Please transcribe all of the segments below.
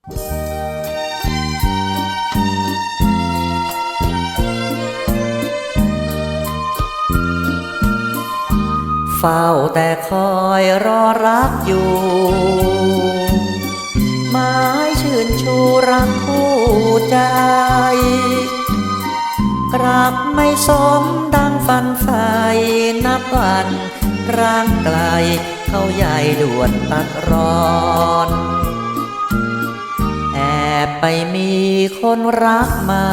เฝ้าแต่คอยรอรักอยู่ไม้ชื่นชูรักคู่ใจ กลับไม่สมดังฝันใฝ่นับวันร่างไกลเขาใหญ่ด่วนตัดรอน อบไปมีคนรักใหม่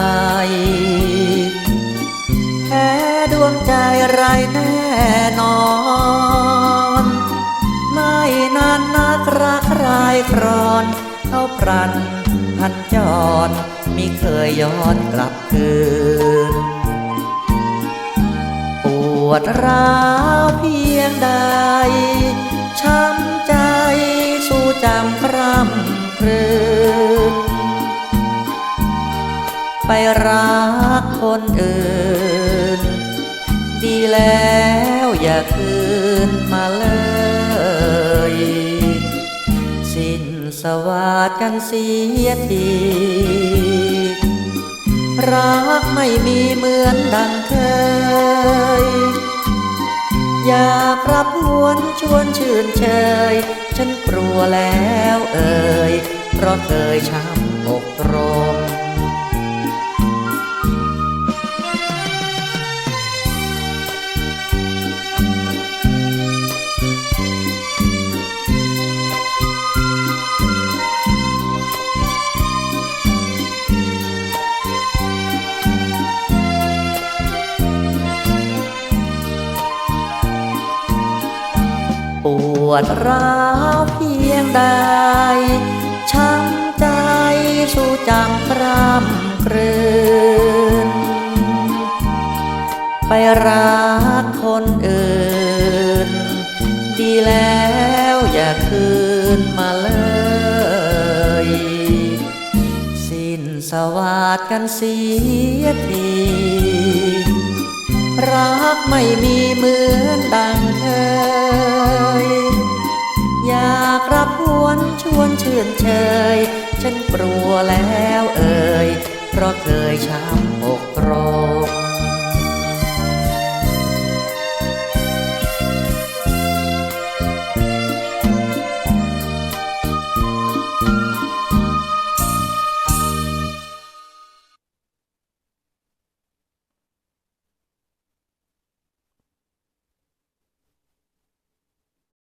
แพ้ดวงใจไรแน่นอน ไม่นานนักรักรายครอนเข้าพรันพันจรมิเคยย้อนกลับคืน ปวดร้าวเพียงใด ไปรักคนอื่น ดีแล้วอย่าคืนมาเลย สิ้นสวัสดกันเสียทีรักไม่มีเหมือนดังเคย อยากรับวนชวนชื่นเชย ฉันกลัวแล้วเอ่ยเพราะเคยช้ำอกตรม วดร้าวเพียงใดช้ำใจสู้จำพร่ำครืน ไปรักคนอื่น ดีแล้วอย่าคืนมาเลย สิ้นสวัสดกันเสียทีรักไม่มีเหมือนดัง นชวนชื่นเชย ฉันกลัวแล้วเอ่ย เพราะเคยช้ำอกตรม